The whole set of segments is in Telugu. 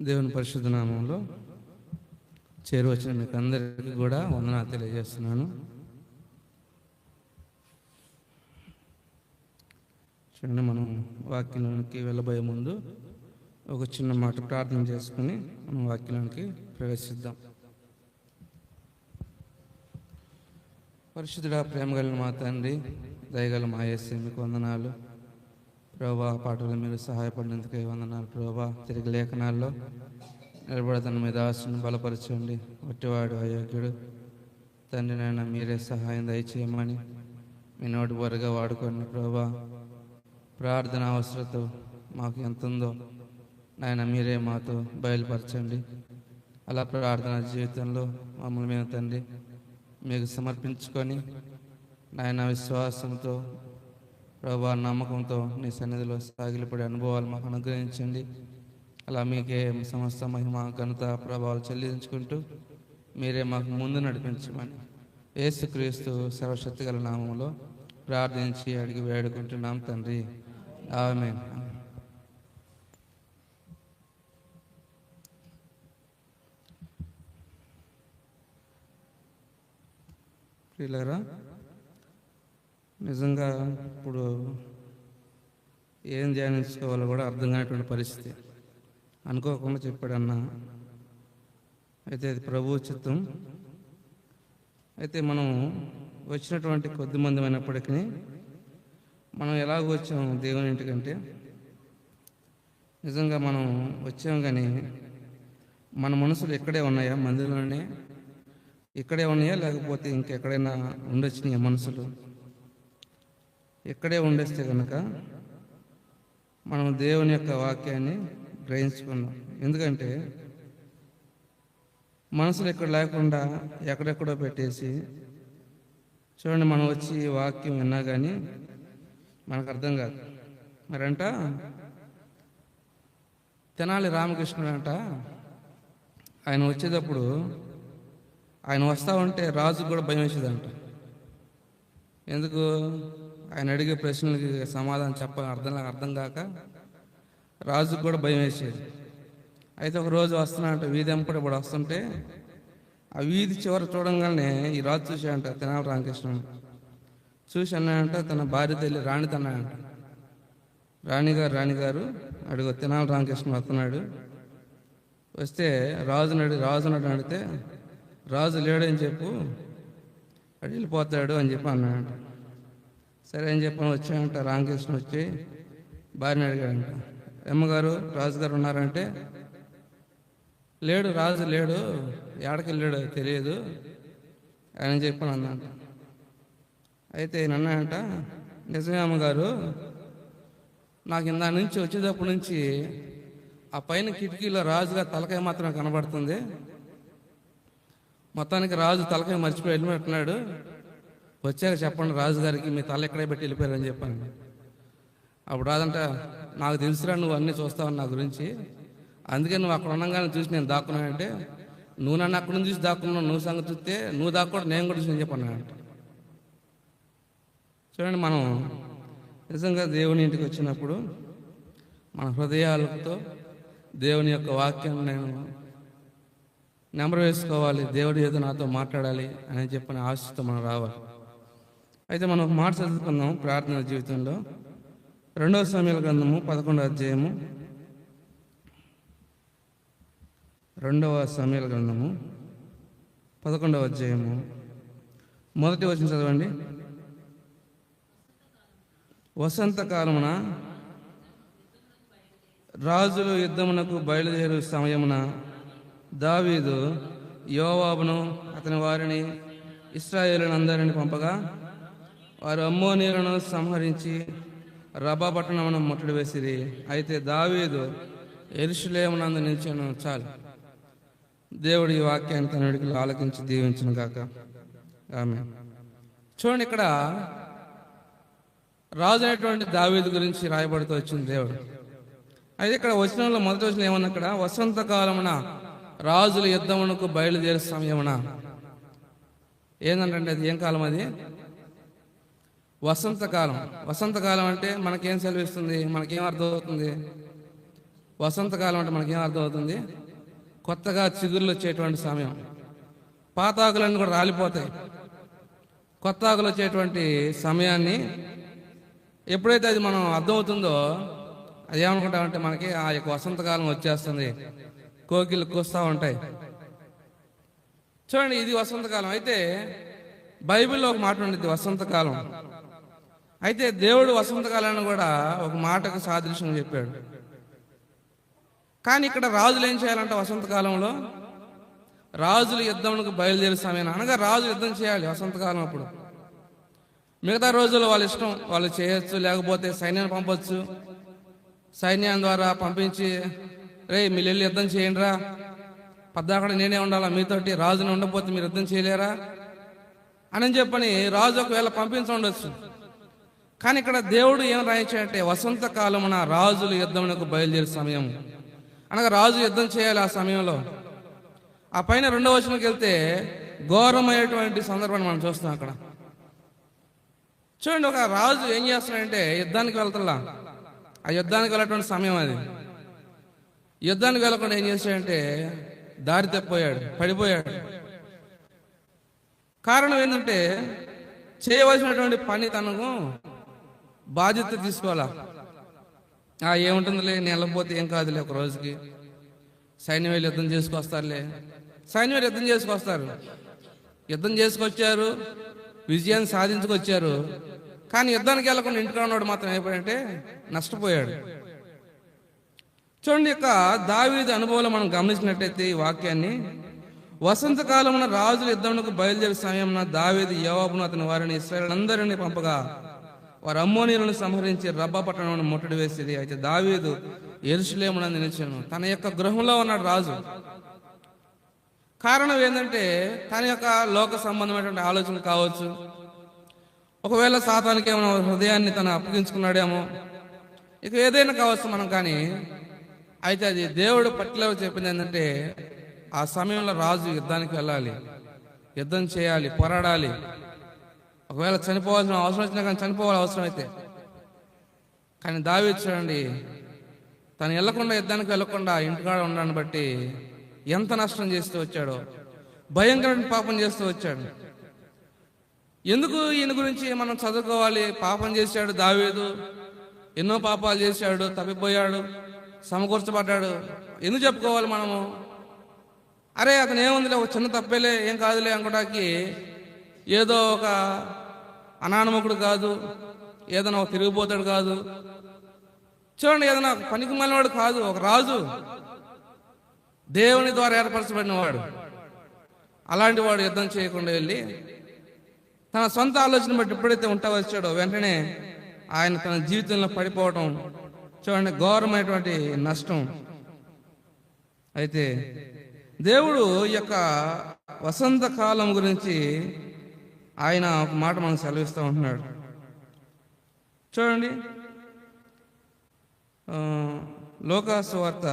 దేవుని పరిశుద్ధ నామంలో చేరువచ్చిన మీకు అందరికీ కూడా వందన తెలియజేస్తున్నాను. చూడండి మనం వాక్యంలోనికి వెళ్ళబోయే ముందు ఒక చిన్న మాట ప్రార్థన చేసుకుని మనం వాక్యంలోనికి ప్రవేశిద్దాం. పరిశుద్ధుడా ప్రేమ కలిగిన మా తండ్రి దయగల మాయేసి మీకు వందనాలు. ప్రభా పాటలు మీరు సహాయపడినందుకే వందనాలు ప్రభా. తిరిగి లేఖనాల్లో నిలబడతన మీద ఆశను బలపరచండి. ఒట్టివాడు అయోగ్యుడు. తండ్రి మీరే సహాయం దయచేయమని మీ నోటి వరగా వాడుకోండి ప్రభా. ప్రార్థన అవసరత మాకు ఎంత ఉందో నాయన మీరే మాతో బయలుపరచండి. అలా ప్రార్థన జీవితంలో మమ్మల్ని మేము తండ్రి మీకు సమర్పించుకొని నాయన విశ్వాసంతో ప్రభా నమ్మకంతో నీ సన్నిధిలో సాగిలపడే అనుభవాలు మాకు అనుగ్రహించండి. అలా మీకే సమస్త మహిమ ఘనత ప్రభావాలు చెల్లించుకుంటూ మీరే మాకు ముందు నడిపించమని ఏసుక్రీస్తు సర్వశక్తి గల నామంలో ప్రార్థించి అడిగి వేడుకుంటున్నాం తండ్రి. ఆమె ప్రియులరా నిజంగా ఇప్పుడు ఏం ధ్యానించుకోవాలో కూడా అర్థం కానటువంటి పరిస్థితి. అనుకోకుండా చెప్పాడు అన్న అయితే అది ప్రభు చిత్తం. అయితే మనం వచ్చినటువంటి కొద్ది మంది అయినప్పటికీ మనం ఎలాగ వచ్చాం దేవుని ఇంటికంటే నిజంగా మనం వచ్చాం కానీ మన మనసులు ఇక్కడే ఉన్నాయా? మందిరంలోనే. ఇక్కడే ఉన్నాయా? లేకపోతే ఇంకెక్కడైనా ఉండొచ్చినాయా మనసులు? ఇక్కడే ఉండేస్తే కనుక మనం దేవుని యొక్క వాక్యాన్ని గ్రహించుకున్నాం. ఎందుకంటే మనసులు ఇక్కడ లేకుండా ఎక్కడెక్కడో పెట్టేసి చూడండి మనం వచ్చి వాక్యం విన్నా కానీ మనకు అర్థం కాదు. మరంట? తెనాలి రామకృష్ణుడు అంట ఆయన వచ్చేటప్పుడు ఆయన వస్తా ఉంటే రాజు కూడా భయం వేసేదంట. ఎందుకు? ఆయన అడిగే ప్రశ్నలకి సమాధానం చెప్ప అర్థం అర్థం కాక రాజుకు కూడా భయం వేసేది. అయితే ఒక రోజు వస్తున్నాడంట వీధి ఎంపడి ఇప్పుడు వస్తుంటే ఆ వీధి చివర చూడంగానే ఈ రాజు చూశాడంట తెనాలి రామకృష్ణ చూసి అన్నాడంట తన భార్య తల్లి రాణి తన్నాడంట రాణిగారు రాణిగారు అడుగు తెనాలి రామకృష్ణ వస్తున్నాడు. వస్తే రాజు అడిగి రాజు అడిగితే రాజు లేడని చెప్పు అడిగిపోతాడు అని చెప్పి అన్నాడంట. సరే అని చెప్పని వచ్చాయంట రామకృష్ణ వచ్చి భార్యని అడిగాడంట. అమ్మగారు రాజుగారు ఉన్నారంటే? లేడు రాజు లేడు ఎక్కడికి వెళ్ళాడు తెలియదు ఆయన చెప్పని అన్నాడు అయితే ఈయన నిజమే అమ్మగారు నాకు ఇందా నుంచి వచ్చేటప్పటి నుంచి ఆ పైన కిటికీలో రాజుగా తలకాయ మాత్రం కనబడుతుంది. మొత్తానికి రాజు తలకాయ మర్చిపోయి వెళ్ళిపెట్టినాడు వచ్చాక చెప్పండి రాజుగారికి మీ తల ఎక్కడే పెట్టి వెళ్ళిపోయారని చెప్పాను. అప్పుడు రాదంట నాకు తెలుసురా నువ్వు అన్నీ చూస్తావు నా గురించి. అందుకే నువ్వు అక్కడ ఉండగానే చూసి నేను దాక్కున్నానంటే నువ్వు నన్ను అక్కడ నుంచి చూసి దాక్కున్నావు నువ్వు సంగతి చూస్తే నువ్వు దాక్కోవడం నేను కూడా చూసి చెప్పన్నానంట చూడండి మనం నిజంగా దేవుని ఇంటికి వచ్చినప్పుడు మన హృదయాలతో దేవుని యొక్క వాక్యం నేను నెంబర్ వేసుకోవాలి దేవుడు ఏదో నాతో మాట్లాడాలి అని చెప్పిన ఆశతో మనం రావాలి. అయితే మనం మాట చదువుకున్నాం ప్రార్థన జీవితంలో. రెండవ సమయాల గ్రంథము పదకొండో అధ్యాయము. రెండవ సమయాల గ్రంథము పదకొండవ అధ్యాయము. మొదటి వచ్చిన చదవండి. వసంతకాలమున రాజులు యుద్ధమునకు బయలుదేరు సమయమున దావీదు యోవాబును అతని వారిని ఇస్రాయేలునందరిని పంపగా వారు అమ్మోనీలను సంహరించి రబా పట్టణమును ముట్టడి వేసిరి. అయితే దావీదు ఎరుషులేమునందు నిలిచాను. చాలు. దేవుడి ఈ వాక్యాన్ని తన విడికి ఆలకించి దీవించను గాక. ఆమె చూడండి ఇక్కడ రాజు అనేటువంటి దావీదు గురించి రాయబడుతూ వచ్చింది దేవుడు. అయితే ఇక్కడ వచనంలో మొదటి వచ్చిన ఏమన్నా ఇక్కడ? వసంతకాలమున రాజుల యుద్ధమునకు బయలుదేరే సమయమున. ఏంటంటే అది? ఏం కాలం అది? వసంతకాలం. వసంతకాలం అంటే మనకేం సెలవిస్తుంది? మనకేం అర్థమవుతుంది? వసంతకాలం అంటే మనకేం అర్థమవుతుంది? కొత్తగా చిగుర్లు వచ్చేటువంటి సమయం. పాత ఆకులన్నీ కూడా రాలిపోతాయి. కొత్త ఆకులు వచ్చేటువంటి సమయాన్ని ఎప్పుడైతే అది మనం అర్థమవుతుందో అది ఏమనుకుంటామంటే మనకి ఆ యొక్క వసంతకాలం వచ్చేస్తుంది. కోకిలు కూస్తూ ఉంటాయి. చూడండి ఇది వసంతకాలం. అయితే బైబిల్లో ఒక మాట ఉండేది వసంతకాలం. అయితే దేవుడు వసంతకాలాన్ని కూడా ఒక మాటకు సాదృశ్యం చెప్పాడు. కానీ ఇక్కడ రాజులు ఏం చేయాలంటే వసంతకాలంలో రాజులు యుద్ధంకు బయలుదేరే సమయం అనగా రాజు యుద్ధం చేయాలి వసంతకాలం అప్పుడు. మిగతా రోజుల్లో వాళ్ళ ఇష్టం వాళ్ళు చేయొచ్చు లేకపోతే సైన్యాన్ని పంపొచ్చు. సైన్యం ద్వారా పంపించి రే మీరు వెళ్ళి యుద్ధం చేయండి రా పద్దాకడ నేనే ఉండాలా మీతోటి రాజుని ఉండకపోతే మీరు యుద్ధం చేయలేరా? అని చెప్పని రాజు ఒకవేళ పంపించుండొచ్చు కానీ ఇక్కడ దేవుడు ఏం రాయించాడంటే వసంతకాలమున రాజులు యుద్ధమునకు బయలుదేరే సమయం. అనగా రాజు యుద్ధం చేయాలి ఆ సమయంలో. ఆ పైన రెండవ వచనంకి వెళ్తే ఘోరమైనటువంటి సందర్భాన్ని మనం చూస్తాం అక్కడ. చూడండి ఒక రాజు ఏం చేస్తున్నాడంటే యుద్ధానికి వెళ్తున్నా ఆ యుద్ధానికి వెళ్ళటువంటి సమయం అది. యుద్ధానికి వెళ్ళకుండా ఏం చేశాడంటే దారి తప్పిపోయాడు పడిపోయాడు. కారణం ఏంటంటే చేయవలసినటువంటి పని తనకు బాధ్యత తీసుకోవాలా? ఆ ఏముంటుందిలే నేను వెళ్ళకపోతే ఏం కాదులే ఒక రోజుకి. సైన్యం వెళ్ళి యుద్ధం చేసుకొస్తారులే. సైన్యం యుద్ధం చేసుకొస్తారు. యుద్ధం చేసుకొచ్చారు విజయాన్ని సాధించుకొచ్చారు. కానీ యుద్ధానికి వెళ్ళకుండా ఇంటికి ఉన్నాడు మాత్రం అయిపోయాడంటే నష్టపోయాడు. చూడండి యొక్క దావీది అనుభవంలో మనం గమనించినట్టయితే ఈ వాక్యాన్ని వసంతకాలమున రాజులు యుద్ధమునకు బయలుదేరే సమయమున దావీది యోవాబును అతని వారిని ఇస్రాయలందరినీ పంపగా వారు అమ్మోనీయులను సంహరించి రబ్బా పట్టణం ముట్టడి వేసేది. అయితే దావీదు ఎరుసలేమున నిలిచాను. తన యొక్క గృహంలో ఉన్నాడు రాజు. కారణం ఏంటంటే తన యొక్క లోక సంబంధమైనటువంటి ఆలోచన కావచ్చు. ఒకవేళ సాతానికి ఏమైనా హృదయాన్ని తను అప్పగించుకున్నాడేమో. ఇక ఏదైనా కావచ్చు మనం కానీ. అయితే అది దేవుడు పట్ల చెప్పింది ఏంటంటే ఆ సమయంలో రాజు యుద్ధానికి వెళ్ళాలి. యుద్ధం చేయాలి పోరాడాలి. ఒకవేళ చనిపోవాల్సిన అవసరం వచ్చినా కానీ చనిపోవాలి అవసరం అయితే. కానీ దావి చూడండి తను వెళ్ళకుండా యుద్ధానికి వెళ్ళకుండా ఇంటికాడ ఉండడాన్ని బట్టి ఎంత నష్టం చేస్తూ వచ్చాడో భయంకరమైన పాపం చేస్తూ వచ్చాడు. ఎందుకు ఈయన గురించి మనం చదువుకోవాలి? పాపం చేశాడు దావేదు ఎన్నో పాపాలు చేశాడు తప్పిపోయాడు సమకూర్చబడ్డాడు. ఎందుకు చెప్పుకోవాలి మనము? అరే అతను ఏముందిలే ఒక చిన్న తప్పేలే ఏం కాదులే అనుకోవడానికి ఏదో ఒక అనానమకుడు కాదు ఏదైనా ఒక తిరిగిపోతాడు కాదు. చూడండి ఏదైనా పనికి వాడు కాదు ఒక రాజు దేవుని ద్వారా ఏర్పరచబడినవాడు. అలాంటి వాడు యుద్ధం చేయకుండా వెళ్ళి తన సొంత ఆలోచన బట్టి ఎప్పుడైతే ఉంటా వచ్చాడో వెంటనే ఆయన తన జీవితంలో పడిపోవటం చూడండి ఘోరమైనటువంటి నష్టం. అయితే దేవుడు ఈ యొక్క వసంత కాలం గురించి ఆయన ఒక మాట మనకు సెలవిస్తూ ఉంటున్నాడు. చూడండి. లోకాసు వార్త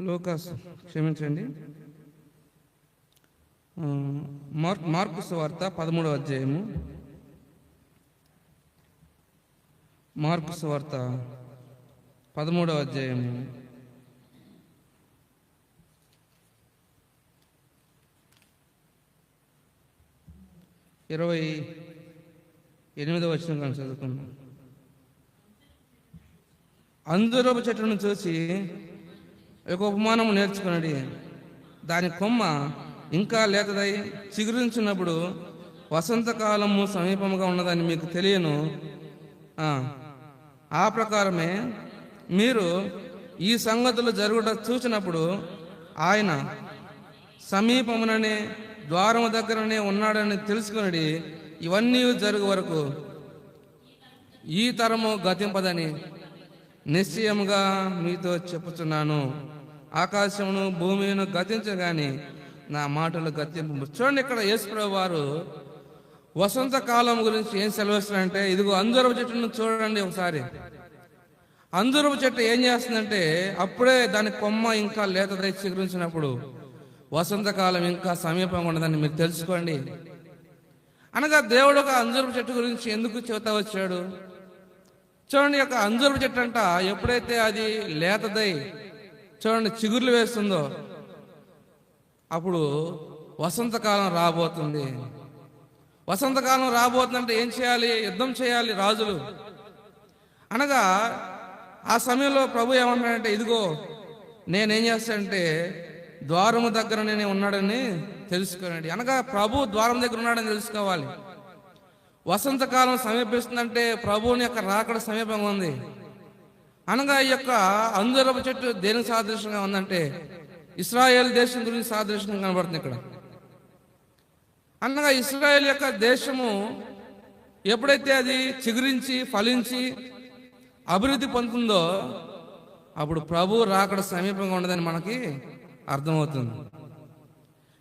లోకాస్ క్షమించండి. ఆ, మార్క్ వార్త పదమూడవ అధ్యాయము. మార్కు వార్త పదమూడవ అధ్యాయము. ఇరవై ఎనిమిదవ వచ్చిన కానీ చదువుకుందాం. అందరూ చెట్టును చూసి ఒక ఉపమానము నేర్చుకున్నది. దాని కొమ్మ ఇంకా లేతదై చిగురించినప్పుడు వసంతకాలము సమీపముగా ఉన్నదని మీకు తెలియను. ఆ, ప్రకారమే మీరు ఈ సంగతులు జరుగుట చూసినప్పుడు ఆయన సమీపముననే ద్వారము దగ్గరనే ఉన్నాడని తెలుసుకుని ఇవన్నీ జరుగు వరకు ఈ తరము గతింపదని నిశ్చయముగా మీతో చెప్పుచున్నాను. ఆకాశమును భూమిని గతించగాని నా మాటలు గతింపు. చూడండి ఇక్కడ యేసుప్రభు వారు వసంత కాలం గురించి ఏం సెలవిస్తున్నారంటే ఇదిగో అంజూరపు చెట్టును చూడండి ఒకసారి. అంజూరపు చెట్టు ఏం చేస్తుందంటే అప్పుడే దాని కొమ్మ ఇంకా లేతదై చిగురించినప్పుడు వసంతకాలం ఇంకా సమీపంగా ఉండదని మీరు తెలుసుకోండి. అనగా దేవుడు ఒక అంజూరపు చెట్టు గురించి ఎందుకు చెబుతా వచ్చాడు? చూడండి యొక్క అంజూరపు చెట్టు అంట ఎప్పుడైతే అది లేతదై చూడండి చిగుర్లు వేస్తుందో అప్పుడు వసంతకాలం రాబోతుంది. వసంతకాలం రాబోతుందంటే ఏం చేయాలి? యుద్ధం చేయాలి రాజులు. అనగా ఆ సమయంలో ప్రభు ఏమంటాడంటే ఇదిగో నేనేం చేస్తానంటే ద్వారము దగ్గర నేనే ఉన్నాడని తెలుసుకోనండి. అనగా ప్రభు ద్వారం దగ్గర ఉన్నాడని తెలుసుకోవాలి. వసంతకాలం సమీపిస్తుందంటే ప్రభువుని యొక్క రాకడ సమీపంగా ఉంది. అనగా ఈ యొక్క అంజూరపు చెట్టు దేనికి సాదృశ్యంగా ఉందంటే ఇస్రాయేల్ దేశం గురించి సాదృశ్యం కనబడుతుంది ఇక్కడ. అనగా ఇస్రాయేల్ యొక్క దేశము ఎప్పుడైతే అది చిగురించి ఫలించి అభివృద్ధి పొందుతుందో అప్పుడు ప్రభు రాకడ సమీపంగా ఉండదని మనకి అర్థమవుతుంది.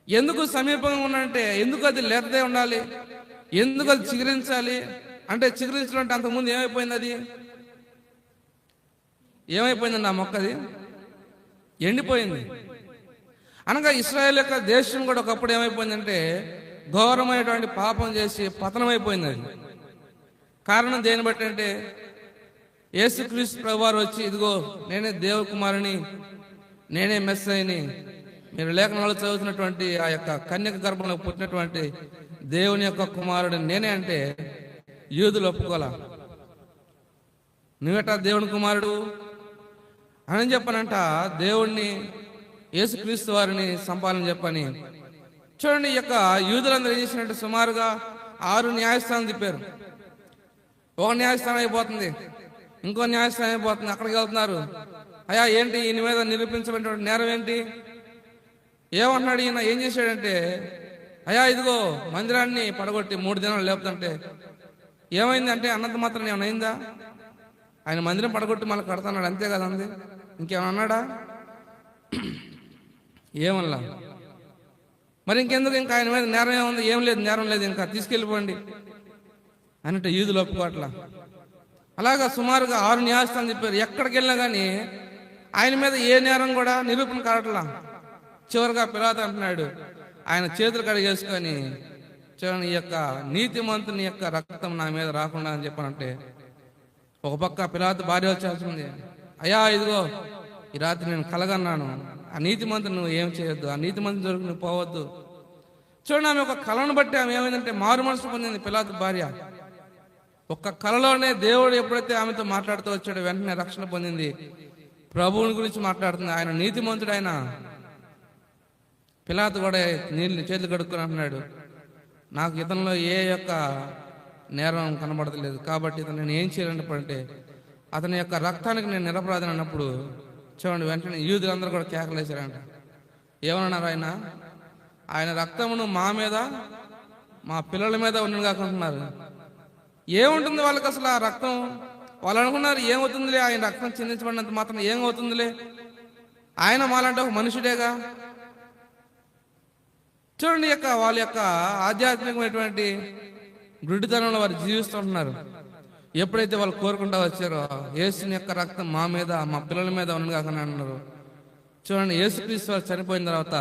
ఎందుకు సమీపంగా ఉండాలంటే ఎందుకు అది లేతదే ఉండాలి? ఎందుకు అది చిగురించాలి? అంటే చిగురించడం అంటే అంతకుముందు ఏమైపోయింది అది? ఏమైపోయిందండి ఆ మొక్కది ఎండిపోయింది. అనగా ఇస్రాయేల్ యొక్క దేశం కూడా ఒకప్పుడు ఏమైపోయిందంటే ఘోరమైనటువంటి పాపం చేసి పతనమైపోయింది కారణం దేని బట్టి అంటే యేసుక్రీస్తు ప్రభువారు వచ్చి ఇదిగో నేనే దేవకుమారుని నేనే మెస్ మెస్సైని మీరు లేఖనాలు చదువుతున్నటువంటి ఆ యొక్క కన్యక గర్భంలో పుట్టినటువంటి దేవుని యొక్క కుమారుడు నేనే అంటే యూదులు ఒప్పుకోలా నువ్వేటా దేవుని కుమారుడు? అని చెప్పనంట దేవుణ్ణి యేసుక్రీస్తు వారిని సంపాదన చెప్పని. చూడండి ఈ యొక్క యూదులందరూ ఏం చేసినట్టు సుమారుగా ఆరు న్యాయస్థానం తిప్పారు. ఒక న్యాయస్థానం అయిపోతుంది ఇంకో న్యాయస్థానం అయిపోతుంది అక్కడికి వెళ్తున్నారు. అయ్యా ఏంటి ఈయన మీద నిరూపించబడినటువంటి నేరం ఏంటి? ఏమన్నాడు ఈయన? ఏం చేశాడంటే అయ్యా ఇదిగో మందిరాన్ని పడగొట్టి మూడు దినాలు లేపుతుంటే. ఏమైందంటే అన్నంత మాత్రం ఏమైనా అయిందా? ఆయన మందిరం పడగొట్టి మళ్ళీ కడతాడు అంతే కదండి ఇంకేమన్నాడా ఇంకేమైనా ఏమల్లా? మరి ఇంకెందుకు ఇంకా ఆయన మీద నేరం ఏముంది? ఏం లేదు నేరం లేదు ఇంకా. తీసుకెళ్ళిపోండి. అన్నట్టు ఈదులు ఒప్పుకోవట్లా. అలాగా సుమారుగా ఆరు న్యాయస్థానం చెప్పారు. ఎక్కడికి వెళ్ళినా కానీ ఆయన మీద ఏ నేరం కూడా నిరూపణ కావట్లా. చివరిగా పిలాత అంటున్నాడు. ఆయన చేతులు కడిగేసుకొని చూడండి ఈ యొక్క నీతిమంతుని యొక్క రక్తం నా మీద రాకుండా అని చెప్పానంటే ఒక పక్క పిలాత భార్య వచ్చేస్తుంది అయ్యా ఇదిగో ఈ రాత్రి నేను కలగన్నాను. ఆ నీతిమంతుని నువ్వు ఏం చేయొద్దు ఆ నీతిమంతుని జోలికి నువ్వు పోవద్దు. చూడండి ఆమె ఒక కళను బట్టి ఆమె ఏమైందంటే మారు మనసు పొందింది పిలాత భార్య. ఒక్క కళలోనే దేవుడు ఎప్పుడైతే ఆమెతో మాట్లాడుతూ వచ్చాడో వెంటనే రక్షణ పొందింది. ప్రభువుని గురించి మాట్లాడుతుంది ఆయన నీతిమంతుడు ఆయన. పిలాతు కూడా నీళ్ళు చేతులు కడుక్కొని అంటున్నాడు నాకు ఇతనిలో ఏ యొక్క నేరం కనబడతలేదు. కాబట్టి ఇతను నేను ఏం చేయాలంటే అతని యొక్క రక్తానికి నేను నిరపరాధనప్పుడు అన్నప్పుడు చూడండి వెంటనే యూదులందరూ కూడా కేకలేశారంట ఏమన్నారు ఆయన? ఆయన రక్తమును మా మీద మా పిల్లల మీద ఉండను కాకుంటున్నారు ఏముంటుంది వాళ్ళకి అసలు ఆ రక్తం? వాళ్ళు అనుకున్నారు ఏమవుతుందిలే ఆయన రక్తం చిందించబడినంత మాత్రం ఏమవుతుందిలే? ఆయన మాలంటే ఒక మనుషుడేగా? చూడండి యొక్క వాళ్ళ యొక్క ఆధ్యాత్మికమైనటువంటి గుడ్డితనంలో వారు జీవిస్తుంటున్నారు ఎప్పుడైతే వాళ్ళు కోరుకుంటా వచ్చారో యేసుని యొక్క రక్తం మా మీద మా పిల్లల మీద ఉన్నది కాకుండా అన్నారు. చూడండి యేసుక్రీస్తు వారు చనిపోయిన తర్వాత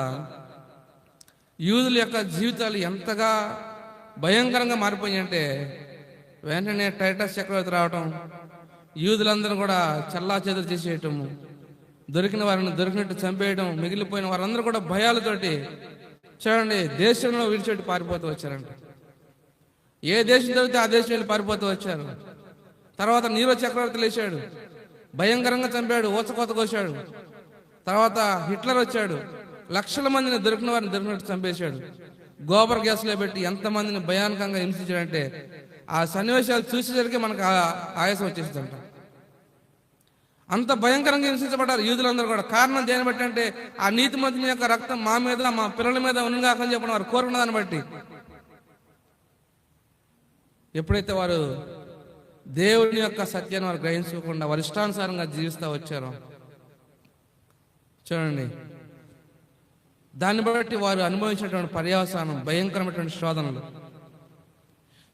యూదుల యొక్క జీవితాలు ఎంతగా భయంకరంగా మారిపోయాయంటే వెంటనే టైటస్ చక్రవర్తి రావటం యూదులందరూ కూడా చల్లా చెదురు చేసేయటము దొరికిన వారిని దొరికినట్టు చంపేయడం మిగిలిపోయిన వారందరూ కూడా భయాలతోటి చూడండి దేశంలో విడిచిపెట్టి పారిపోతూ వచ్చారంట. ఏ దేశం దొరికితే ఆ దేశం వెళ్ళి పారిపోతూ వచ్చారు. తర్వాత నీరో చక్రవర్తి లేచాడు. భయంకరంగా చంపాడు. ఊచకోత కోశాడు. తర్వాత హిట్లర్ వచ్చాడు. లక్షల మందిని దొరికిన వారిని దొరికినట్టు చంపేశాడు. గోబర్ గ్యాస్లో పెట్టి ఎంతమందిని భయానకంగా హింసించాడంటే ఆ సన్నివేశాలు చూసేసరికి మనకు ఆ- ఆయాసం వచ్చేసిందంట. అంత భయంకరంగా హింసించబడ్డారు యూదులందరూ కూడా. కారణం దేని బట్టి అంటే ఆ నీతి మంత్రి యొక్క రక్తం మా మీద మా పిల్లల మీద ఉన్నగాకని చెప్పిన వారు కోరుకున్న దాన్ని బట్టి. ఎప్పుడైతే వారు దేవుని యొక్క సత్యాన్ని వారు గ్రహించకుండా వారు ఇష్టానుసారంగా జీవిస్తూ వచ్చారు. చూడండి. దాన్ని బట్టి వారు అనుభవించినటువంటి పర్యావసానం భయంకరమైనటువంటి శోధనలు.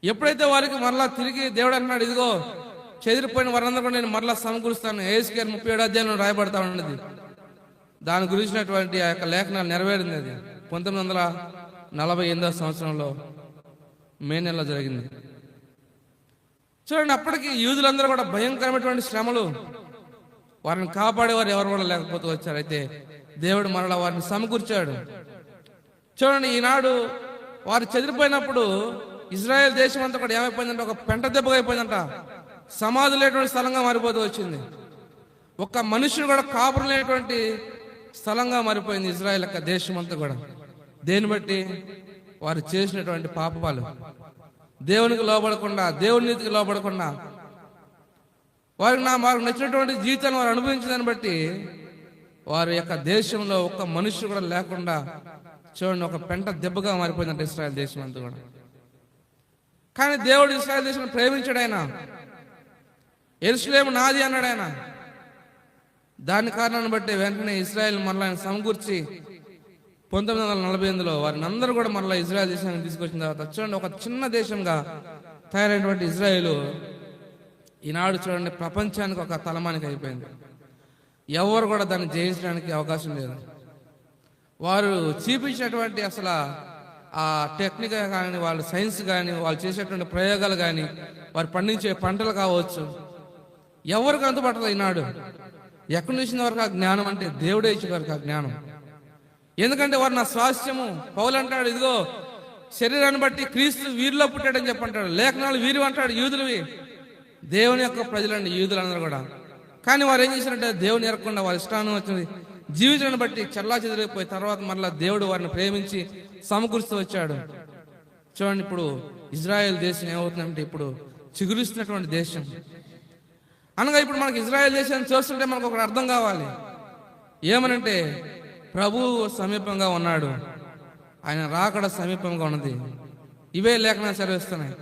ఎప్పుడైతే వారికి మరలా తిరిగి దేవుడు అన్నాడు ఇదిగో చెదిరిపోయిన వారందరూ కూడా నేను మరలా సమకూరుస్తాను. ఏసుకేర్ ముప్పై ఏడు అధ్యాయంలో రాయబడతా ఉన్నది. దాని గురించినటువంటి ఆ యొక్క లేఖనాలు నెరవేరింది అది. పంతొమ్మిది వందల నలభై ఎనిమిదవ సంవత్సరంలో మే నెలలో జరిగింది. చూడండి అప్పటికి యూదులందరూ కూడా భయంకరమైనటువంటి శ్రమలు. వారిని కాపాడేవారు ఎవరు కూడా లేకపోతే వచ్చారైతే దేవుడు మరలా వారిని సమకూర్చాడు. చూడండి ఈనాడు వారు చెదిరిపోయినప్పుడు ఇజ్రాయెల్ దేశం అంతా కూడా ఏమైపోయిందంటే ఒక పెంట దెబ్బగా అయిపోయిందంట. సమాధి లేటువంటి స్థలంగా మారిపోతూ వచ్చింది. ఒక్క మనుషుడు కూడా కాపురం లేనటువంటి స్థలంగా మారిపోయింది ఇజ్రాయెల్ యొక్క దేశం అంతా కూడా. దేన్ని బట్టి? వారు చేసినటువంటి పాపాలు దేవునికి లోబడకుండా దేవుని నీతికి లోబడకుండా వారికి నా వారికి నచ్చినటువంటి జీవితాన్ని వారు అనుభవించడాన్ని బట్టి వారి యొక్క దేశంలో ఒక్క మనుషులు కూడా లేకుండా చూడండి ఒక పెంట దెబ్బగా మారిపోయిందంట ఇస్రాయల్ దేశం అంతా కూడా. కానీ దేవుడు ఇస్రాయల్ దేశం ప్రేమించాడు ఆయన. ఎరుసలేము నాది అన్నాడు ఆయన. దాని కారణాన్ని బట్టి వెంటనే ఇస్రాయల్ మరలా ఆయన సమకూర్చి పంతొమ్మిది వందల నలభై ఎనిమిదిలో వారిని అందరూ కూడా మరలా ఇజ్రాయెల్ దేశానికి తీసుకొచ్చిన తర్వాత చూడండి ఒక చిన్న దేశంగా తయారైనటువంటి ఇజ్రాయెల్ ఈనాడు చూడండి ప్రపంచానికి ఒక తలమానికి అయిపోయింది. ఎవరు కూడా దాన్ని జయించడానికి అవకాశం లేదు. వారు చూపించినటువంటి అసలు ఆ టెక్నిక్ కానీ వాళ్ళ సైన్స్ కానీ వాళ్ళు చేసేటువంటి ప్రయోగాలు కానీ వారు పండించే పంటలు కావచ్చు. ఎవరికి అందుబాటులో ఈనాడు? ఎక్కడి నుంచి వరకు ఆ జ్ఞానం అంటే దేవుడే ఇచ్చిన వరకు ఆ జ్ఞానం. ఎందుకంటే వారు నా స్వాస్థ్యము. పౌలు అంటాడు ఇదిగో శరీరాన్ని బట్టి క్రీస్తు వీరిలో పుట్టాడని చెప్పంటాడు లేఖనాలు వీరు అంటాడు యూదులవి. దేవుని యొక్క ప్రజలండి యూదులందరూ కూడా. కానీ వారు ఏం చేశారంటే దేవుని ఎరకుండా వారి ఇష్టాన్ని వచ్చింది. జీవితాన్ని బట్టి చల్లా చెదిరిపోయి తర్వాత మరలా దేవుడు వారిని ప్రేమించి సమకూరుస్తూ వచ్చాడు. చూడండి ఇప్పుడు ఇజ్రాయెల్ దేశం ఏమవుతుందంటే ఇప్పుడు చిగురిస్తున్నటువంటి దేశం. అనగా ఇప్పుడు మనకి ఇజ్రాయెల్ దేశాన్ని చూస్తుంటే మనకు ఒకటి అర్థం కావాలి. ఏమనంటే ప్రభు సమీపంగా ఉన్నాడు. ఆయన రాకడ సమీపంగా ఉన్నది. ఇవే లేఖనాలు సెలవిస్తున్నాయి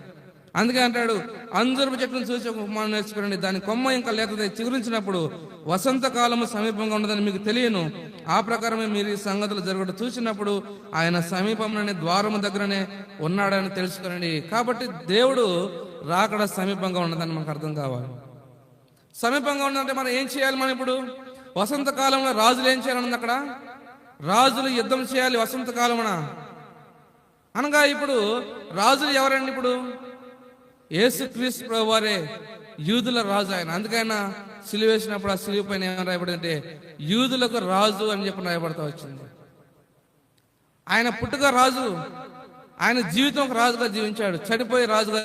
అందుకే అంటాడు అంజురపు చెట్టును చూసి ఒక ఉపమానం నేర్చుకోండి దాని కొమ్మ ఇంకా లేకపోతే చిగురించినప్పుడు వసంతకాలము సమీపంగా ఉన్నదని మీకు తెలియను. ఆ ప్రకారమే మీరు ఈ సంగతులు జరగడం చూసినప్పుడు ఆయన సమీపంలోనే ద్వారము దగ్గరనే ఉన్నాడని తెలుసుకోనండి. కాబట్టి దేవుడు రాకడ సమీపంగా ఉన్నదని మనకు అర్థం కావాలి. సమీపంగా ఉన్నదంటే మనం ఏం చేయాలి మనం ఇప్పుడు? వసంతకాలంలో రాజులు ఏం చేయాలన్నది అక్కడ? రాజులు యుద్ధం చేయాలి వసంతకాలమున అనగా ఇప్పుడు రాజులు ఎవరండి ఇప్పుడు? యేసుక్రీస్తు ప్రభు వారే యూదుల రాజు ఆయన. అందుకైనా సిలువ వేసినప్పుడు ఆ సిలువ పైన ఏమైనా రాయబడిందంటే యూదులకు రాజు అని చెప్పి రాయబడతా వచ్చింది. ఆయన పుట్టుక రాజు ఆయన జీవితం ఒక రాజుగా జీవించాడు. చనిపోయి రాజుగా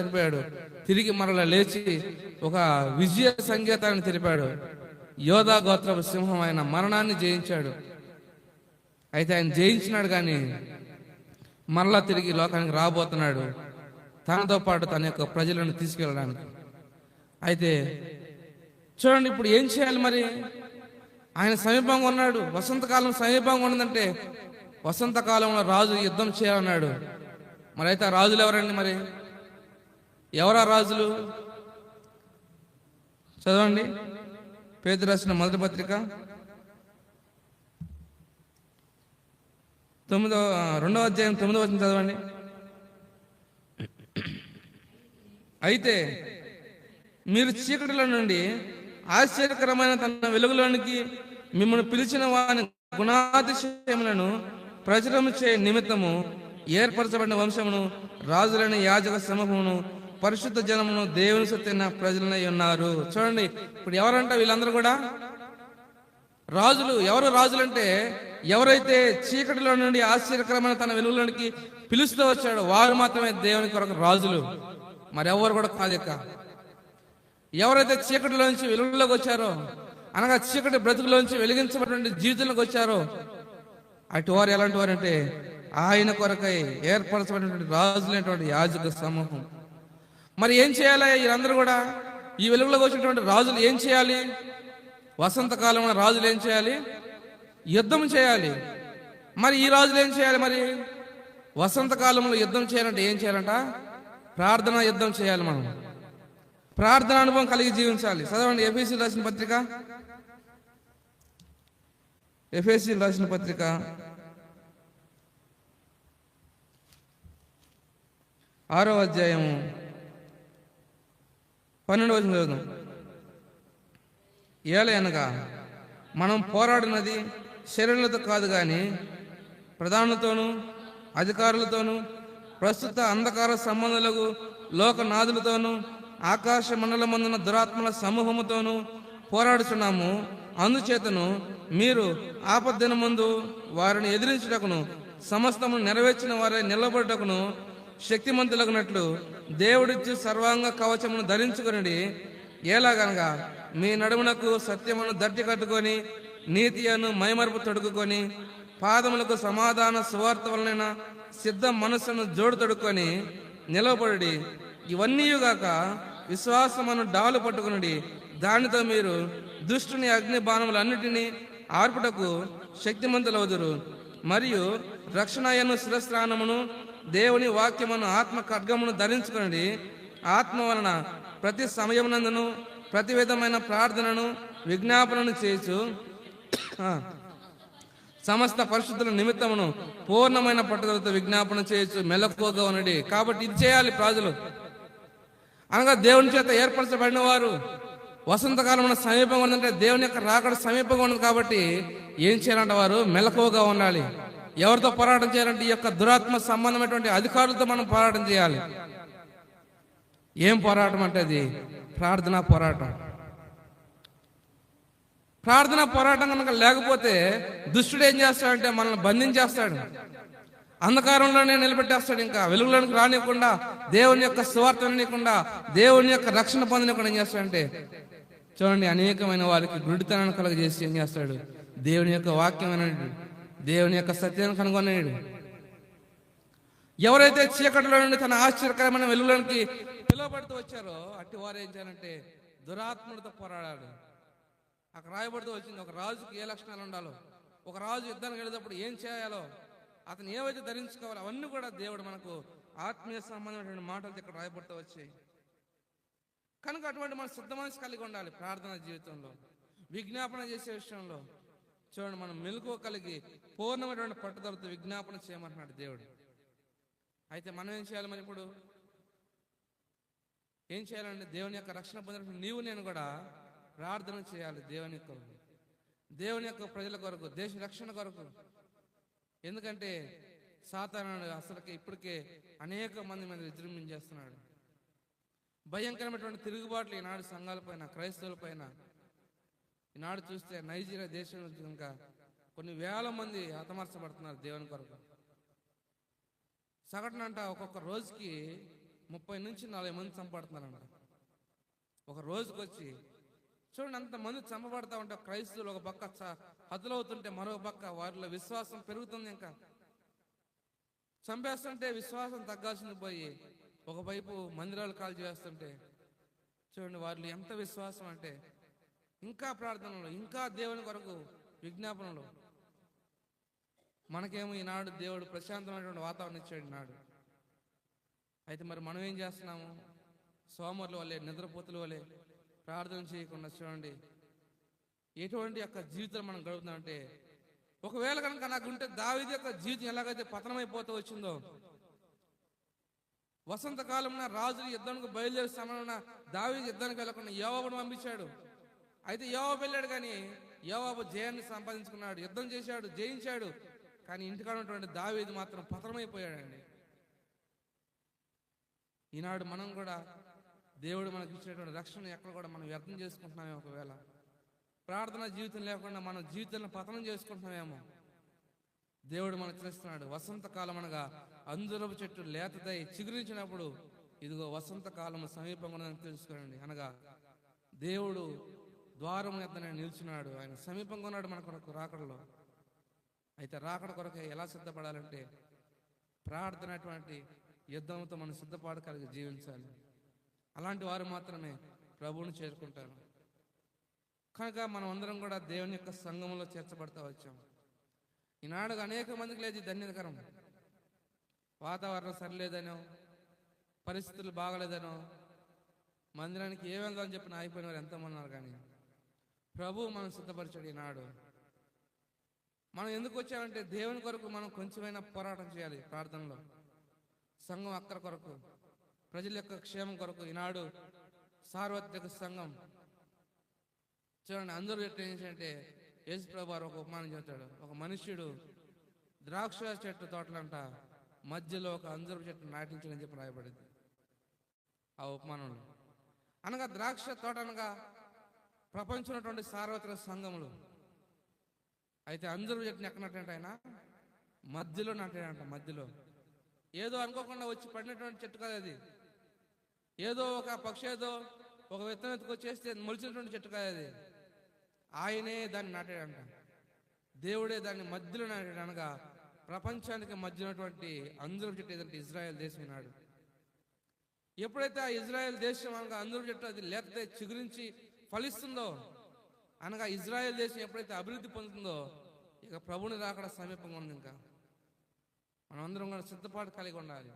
చనిపోయాడు. తిరిగి మరలా లేచి ఒక విజయ సంకేతాన్ని తెలిపాడు. యోధా గోత్రపు సింహం ఆయన మరణాన్ని జయించాడు. అయితే ఆయన జయించినాడు కానీ మరలా తిరిగి లోకానికి రాబోతున్నాడు. తనతో పాటు తన యొక్క ప్రజలను తీసుకెళ్ళడానికి. అయితే చూడండి ఇప్పుడు ఏం చేయాలి మరి? ఆయన సమీపంగా ఉన్నాడు. వసంతకాలం సమీపంగా ఉన్నదంటే వసంతకాలంలో రాజు యుద్ధం చేయాలన్నాడు. మరి అయితే ఆ రాజులు ఎవరండి మరి? ఎవరా రాజులు? చదవండి. పేద రాసిన మొదటి పత్రిక తొమ్మిదవ రెండవ అధ్యాయం తొమ్మిదవ వచ్చిన చదవండి. అయితే మీరు చీకటిలో నుండి ఆశ్చర్యకరమైన తన వెలుగులోనికి మిమ్మల్ని పిలిచిన వాని గుణాతిశయములను ప్రచురము చే నిమిత్తము ఏర్పరచబడిన వంశమును రాజులైన యాజక సమూహమును పరిశుద్ధ జనమును దేవుని సత్యన ప్రజలనై ఉన్నారు. చూడండి ఇప్పుడు ఎవరంట వీళ్ళందరూ కూడా? రాజులు ఎవరు రాజులంటే ఎవరైతే చీకటిలో నుండి ఆశ్చర్యకరమైన తన వెలుగులోనికి పిలుస్తూ వచ్చాడో వారు మాత్రమే దేవుని కొరకు రాజులు. మరెవరు కూడా కాదు ఇక. ఎవరైతే చీకటిలోంచి వెలుగులోకి వచ్చారో అనగా చీకటి బ్రతుకులోంచి వెలిగించబడిన జీవితంలోకి వచ్చారో అటు వారు ఎలాంటి వారంటే ఆయన కొరకై ఏర్పరచబడినటువంటి రాజులైనటువంటి యాజక సమూహం. మరి ఏం చేయాలి? వీళ్ళందరూ కూడా ఈ వెలుగులోకి వచ్చినటువంటి రాజులు ఏం చేయాలి? వసంతకాలంలో రాజులు ఏం చేయాలి? యుద్ధం చేయాలి. మరి ఈ రాజులు ఏం చేయాలి మరి? వసంతకాలంలో యుద్ధం చేయాలంటే ఏం చేయాలంట? ప్రార్థన యుద్ధం చేయాలి మనం. ప్రార్థన అనుభవం కలిగి జీవించాలి. చదవండి ఎఫ్ఎస్సి రాసిన పత్రిక. ఎఫ్ఎస్సి రాసిన పత్రిక. ఆరో అధ్యాయము. పన్నెండు చదువుదాం. ఏలయనగా మనం పోరాడినది శరీరాలతో కాదు కానీ ప్రధానులతోనూ అధికారులతోనూ ప్రస్తుత అంధకార సంబంధాలకు లోకనాథులతోనూ ఆకాశ మండలమందున దురాత్మల సమూహముతోనూ పోరాడుచున్నాము. అందుచేతను మీరు ఆపద్దిన ముందు వారిని ఎదిరించుటకును సమస్తము నెరవేర్చిన వారే నిలబడుటకును శక్తిమంతులకున్నట్లు దేవుడిచ్చి సర్వాంగ కవచమును ధరించుకుని ఎలాగనగా మీ నడుమునకు సత్యమును దర్జి కట్టుకొని నీతి అను మైమరుపు తొడుగుకొని పాదములకు సమాధాన సువార్త వలన సిద్ధ మనస్సును జోడు తొడుక్కొని నిలవబడి ఇవన్నీయుగాక విశ్వాసమును డాలు పట్టుకునుడి. దానితో మీరు దుష్టుని అగ్ని బాణములన్నిటినీ ఆర్పుటకు శక్తిమంతులవుదురు. మరియు రక్షణయను శిరస్నానమును దేవుని వాక్యమును ఆత్మ ఖడ్గమును ధరించుకుని ఆత్మ వలన ప్రతి సమయమునందును ప్రతి విధమైన ప్రార్థనను విజ్ఞాపనను చేసు సమస్త పరిస్థితుల నిమిత్తమును పూర్ణమైన పట్టుదలతో విజ్ఞాపన చేయొచ్చు మెలకువగా ఉన్నది కాబట్టి ఇది చేయాలి ప్రజలు. అనగా దేవుని చేత ఏర్పరచబడిన వారు వసంతకాలం సమీపంగా ఉందంటే దేవుని యొక్క రాకడ సమీపంగా ఉన్నది కాబట్టి ఏం చేయాలంటే వారు మెలకువగా ఉండాలి. ఎవరితో పోరాటం చేయాలంటే ఈ యొక్క దురాత్మ సంబంధమైనటువంటి అధికారులతో మనం పోరాటం చేయాలి. ఏం పోరాటం అంటే అది? ప్రార్థనా పోరాటం. ప్రార్థన పోరాటం కనుక లేకపోతే దుష్టుడు ఏం చేస్తాడంటే మనల్ని బంధించేస్తాడు. అంధకారంలోనే నిలబెట్టేస్తాడు ఇంకా. వెలుగులోనికి రానివ్వకుండా దేవుని యొక్క సువార్త వినకుండా దేవుని యొక్క రక్షణ పొందనివ్వకుండా ఏం చేస్తాడంటే చూడండి అనేకమైన వారికి గుడితనాన్ని కలగజేసి ఏం చేస్తాడు? దేవుని యొక్క వాక్యం అనేది దేవుని యొక్క సత్యాన్ని కనుగొనేడు ఎవరైతే చీకటిలో నుండి తన ఆశ్చర్యకరమైన వెలుగులోనికి పిలువబడుతూ వచ్చారో అట్టి వారు ఏం చేయాలంటే దురాత్ముడితో పోరాడాడు అక్కడ రాయబడుతూ వచ్చింది ఒక రాజుకి ఏ లక్షణాలు ఉండాలో. ఒక రాజు యుద్ధానికి వెళ్ళేటప్పుడు ఏం చేయాలో అతను ఏవైతే ధరించుకోవాలో అవన్నీ కూడా దేవుడు మనకు ఆత్మీయ సంబంధమైనటువంటి మాటలు ఇక్కడ రాయబడుతూ వచ్చాయి. కనుక అటువంటి మన శుద్ధ మనసు కలిగి ఉండాలి ప్రార్థన జీవితంలో. విజ్ఞాపన చేసే విషయంలో. చూడండి మనం మెలకువ కలిగి పూర్ణమైనటువంటి పట్టుదలతో విజ్ఞాపన చేయమంటున్నాడు దేవుడు. అయితే మనం ఏం చేయాలి మరి ఇప్పుడు? ఏం చేయాలంటే దేవుని యొక్క రక్షణ పొందిన నీవు నేను కూడా ప్రార్థన చేయాలి దేవుని కొరకు. దేవుని యొక్క ప్రజల కొరకు దేశ రక్షణ కొరకు. ఎందుకంటే సాధారణ అసలుకి ఇప్పటికే అనేక మంది మీద విజృంభించేస్తున్నాడు భయంకరమైనటువంటి తిరుగుబాట్లు ఈనాడు సంఘాలపైన క్రైస్తవులపైన ఈనాడు చూస్తే నైజీరియా దేశం ఇంకా కనుక కొన్ని వేల మంది హతమార్చబడుతున్నారు దేవుని కొరకు. సగటున అంట ఒక్కొక్క రోజుకి ముప్పై నుంచి నలభై మంది చంపబడుతున్నారంట. ఒక రోజుకి వచ్చి చూడండి అంతమంది చంపబడతా ఉంటే క్రైస్తవులు ఒక పక్క చ- హతులవుతుంటే మరో పక్క వారిలో విశ్వాసం పెరుగుతుంది ఇంకా. చంపేస్తుంటే విశ్వాసం తగ్గాల్సింది పోయి ఒకవైపు మందిరాలు కాల్ చేస్తుంటే చూడండి వారిలో ఎంత విశ్వాసం అంటే ఇంకా ప్రార్థనలు ఇంకా దేవుని కొరకు విజ్ఞాపనలు. మనకేమో ఈనాడు దేవుడు ప్రశాంతమైనటువంటి వాతావరణం ఇచ్చాడు నాడు అయితే మరి మనం ఏం చేస్తున్నాము? సోమరుల వల్లే నిద్రపోతుల వల్లే ప్రార్థన చేయకుండా చూడండి. ఎటువంటి యొక్క జీవితం మనం గడుపుతామంటే ఒకవేళ కనుక నాకు ఉంటే దావిది యొక్క జీవితం ఎలాగైతే పతనమైపోతూ వచ్చిందో వసంతకాలంలో రాజులు యుద్ధానికి బయలుదేరి సమయంలో దావీదు యుద్ధానికి వెళ్ళకుండా యోవాబును పంపించాడు. అయితే యోవాబు వెళ్ళాడు కానీ యోవాబు జయాన్ని సంపాదించుకున్నాడు యుద్ధం చేశాడు జయించాడు. కానీ ఇంటికాడ ఉన్నటువంటి దావేది మాత్రం పతనమైపోయాడండి. ఈనాడు మనం కూడా దేవుడు మనకి ఇచ్చినటువంటి రక్షణ ఎక్కడ కూడా మనం వ్యర్థం చేసుకుంటున్నామే ఒకవేళ. ప్రార్థన జీవితం లేకుండా మన జీవితాన్ని పతనం చేసుకుంటున్నామేమో. దేవుడు మనకు తెలుస్తున్నాడు వసంతకాలం అనగా అంజురపు చెట్టు లేతదై చిగురించినప్పుడు ఇదిగో వసంతకాలం సమీపంగా ఉందని తెలుసుకోండి. అనగా దేవుడు ద్వారం ఎద్దనే నిల్చున్నాడు ఆయన సమీపంగా ఉన్నాడు మన కొరకు రాకడలో. అయితే రాకడ కొరకు ఎలా సిద్ధపడాలంటే ప్రార్థన అటువంటి యుద్ధంతో మనం సిద్ధపాటు కలిగి జీవించాలి. అలాంటి వారు మాత్రమే ప్రభువుని చేరుకుంటారు. కనుక మనం అందరం కూడా దేవుని యొక్క సంఘంలో చేర్చబడతా వచ్చాం. ఈనాడు అనేక మందికి లేదు ఈ ధన్యకరం. వాతావరణం సరిలేదనో పరిస్థితులు బాగలేదనో మందిరానికి ఏ వెళ్దామని చెప్పిన అయిపోయిన వారు ఎంతమంది ఉన్నారు కానీ ప్రభు మనం సిద్ధపరిచాడు ఈనాడు. మనం ఎందుకు వచ్చామంటే దేవుని కొరకు మనం కొంచెమైనా పోరాటం చేయాలి ప్రార్థనలో. సంఘం అక్కర కొరకు ప్రజల యొక్క క్షేమం కొరకు ఈనాడు సార్వత్రిక సంఘం. చూడండి అందరూ ఏంటంటే యేసు ప్రభు ఒక ఉపమానం చెప్తాడు. ఒక మనుష్యుడు ద్రాక్ష చెట్టు తోటలంట మధ్యలో ఒక అంజూరపు చెట్టు నాటించడని చెప్పి రాయబడింది. ఆ ఉపమానంలో. అనగా ద్రాక్ష తోట అనగా ప్రపంచంలో ఉన్నటువంటి సార్వత్రిక సంఘములు. అయితే అందరూ చెట్టుని ఎక్కనట్టంటే ఆయన మధ్యలో నాటాడంట మధ్యలో. ఏదో అనుకోకుండా వచ్చి పడినటువంటి చెట్టు కాదు అది. ఏదో ఒక పక్షి ఏదో ఒక విత్తనం ఎత్తుకొచ్చేస్తే మొలిచినటువంటి చెట్టు కాదు అది. ఆయనే దాన్ని నాటాడంట. దేవుడే దాన్ని మధ్యలో నాటాడు అనగా ప్రపంచానికి మధ్యనటువంటి ఉన్నటువంటి అందరూ చెట్టు ఏదంటే ఇజ్రాయెల్ దేశం నాడు. ఎప్పుడైతే ఆ ఇజ్రాయెల్ దేశం అనగా అందరూ చెట్టు అది లేకపోతే చిగురించి ఫలిస్తుందో అనగా ఇజ్రాయెల్ దేశం ఎప్పుడైతే అభివృద్ధి పొందుతుందో ఇక ప్రభుని రాకడ సమీపంగా ఉంది ఇంకా. మనమందరం కూడా సిద్ధపాటు కలిగి ఉండాలి.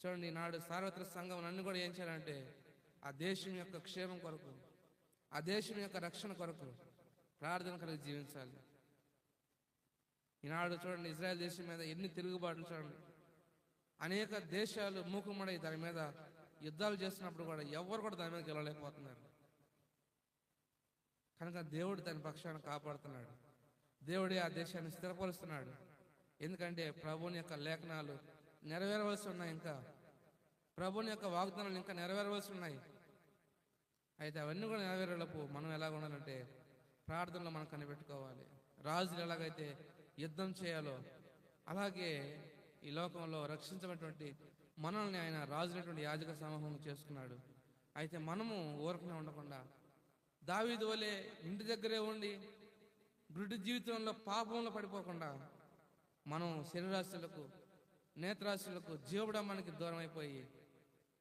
చూడండి నాడు సార్వత్రిక సంఘం నన్ను కూడా ఏం చేయాలంటే ఆ దేశం యొక్క క్షేమం కొరకు ఆ దేశం యొక్క రక్షణ కొరకు ప్రార్థన కలిగి జీవించాలి. ఈనాడు చూడండి ఇజ్రాయెల్ దేశం మీద ఎన్ని తిరుగుబాట్లు చూడండి. అనేక దేశాలు మూకుమ్మడి దాని మీద యుద్ధాలు చేస్తున్నప్పుడు కూడా ఎవరు కూడా దాని మీద గెలవలేకపోతున్నారు కనుక దేవుడు తన పక్షాన్ని కాపాడుతున్నాడు. దేవుడే ఆ దేశాన్ని స్థిరపరుస్తున్నాడు. ఎందుకంటే ప్రభుని యొక్క లేఖనాలు నెరవేరవలసి ఉన్నాయి ఇంకా. ప్రభుని యొక్క వాగ్దానాలు ఇంకా నెరవేరవలసి ఉన్నాయి. అయితే అవన్నీ కూడా నెరవేరేలోపు మనం ఎలా ఉండాలంటే ప్రార్థనలో మనం కనిపెట్టుకోవాలి. రాజులు ఎలాగైతే యుద్ధం చేయాలో అలాగే ఈ లోకంలో రక్షించినటువంటి మనల్ని ఆయన రాజునటువంటి యాజక సమూహం చేసుకున్నాడు. అయితే మనము ఊరకనే ఉండకుండా దావీదు వలె ఇంటి దగ్గరే ఉండి వృద్ధి జీవితంలో పాపంలో పడిపోకుండా మనం శరీరాశులకు నేత్రాశులకు జీవడమానికి దూరం అయిపోయి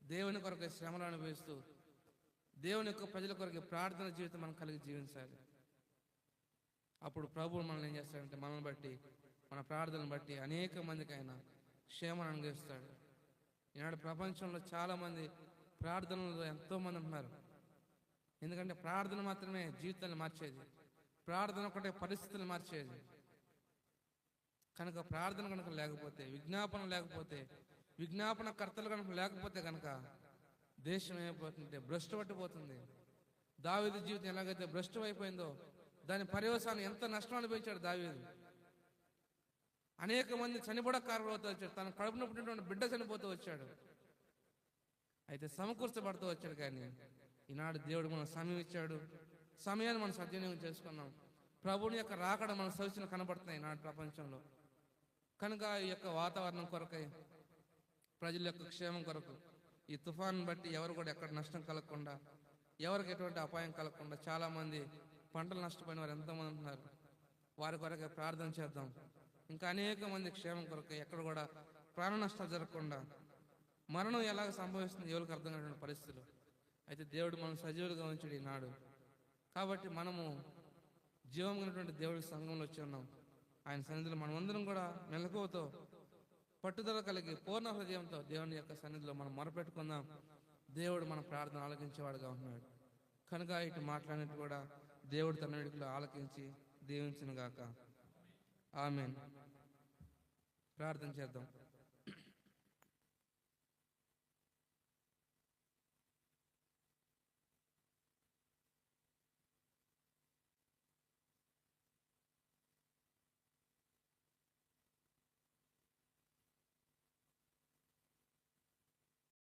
దేవుని కొరకు శ్రమలు అనుభవిస్తూ దేవుని యొక్క ప్రజల కొరకు ప్రార్థన జీవితం మనం కలిగి జీవించాలి. అప్పుడు ప్రభువు మనల్ని ఏం చేస్తాడంటే మనల్ని బట్టి మన ప్రార్థనను బట్టి అనేక మందికి ఆయన క్షేమాన్ని అనుగ్రహిస్తాడు ఈనాడు ప్రపంచంలో చాలామంది ప్రార్థనలు ఎంతోమంది ఉన్నారు ఎందుకంటే ప్రార్థన మాత్రమే జీవితాన్ని మార్చేది. ప్రార్థన ఒకటే పరిస్థితులు మార్చేది. కనుక ప్రార్థన కనుక లేకపోతే విజ్ఞాపన లేకపోతే విజ్ఞాపన కర్తలు కనుక లేకపోతే కనుక దేశం ఏమైపోతుంటే భ్రష్టు పట్టిపోతుంది దావీదు జీవితం ఎలాగైతే భ్రష్టం అయిపోయిందో దాని పర్యవసాన్ని ఎంత నష్టం అనిపించాడు దావీదు. అనేక మంది చనిపోడ కారణాలతో వచ్చాడు తన కడుపున పుట్టినటువంటి బిడ్డ చనిపోతూ వచ్చాడు. అయితే సమకూర్చబడుతూ వచ్చాడు కానీ ఈనాడు దేవుడు మనకు సమయం ఇచ్చాడు సమయాన్ని మనం సద్వినియోగం చేసుకున్నాం. ప్రభుని యొక్క రాకడ మన సూచనలు కనబడుతున్నాయి ఈనాడు ప్రపంచంలో. కనుక ఈ యొక్క వాతావరణం కొరకై ప్రజల యొక్క క్షేమం కొరకు ఈ తుఫాన్ బట్టి ఎవరు కూడా ఎక్కడ నష్టం కలగకుండా ఎవరికి ఎటువంటి అపాయం కలగకుండా చాలామంది పంటలు నష్టపోయిన వారు ఎంతోమంది ఉన్నారు ఉంటున్నారు. వారి కొరకే ప్రార్థన చేద్దాం. ఇంకా అనేక మంది క్షేమం కొరకు ఎక్కడ కూడా ప్రాణ నష్టాలు జరగకుండా మరణం ఎలాగ సంభవిస్తుంది ఎవరికి అర్థం కానటువంటి పరిస్థితులు. అయితే దేవుడు మనం సజీవులుగా ఉంచాడు ఈనాడు. కాబట్టి మనము జీవం ఉన్నటువంటి దేవుడి సంఘంలో వచ్చి ఉన్నాం. ఆయన సన్నిధిలో మనమందరం కూడా మెలకువతో పట్టుదల కలిగి పూర్ణ హృదయంతో దేవుని యొక్క సన్నిధిలో మనం మొరపెట్టుకుందాం. దేవుడు మన ప్రార్థన ఆలకించేవాడుగా ఉన్నాడు. కనుక ఇటు మాట్లాడినట్టు కూడా దేవుడు తన వేడుకలో ఆలకించి దీవించిన గాక ఆమెన్. ప్రార్థన చేద్దాం.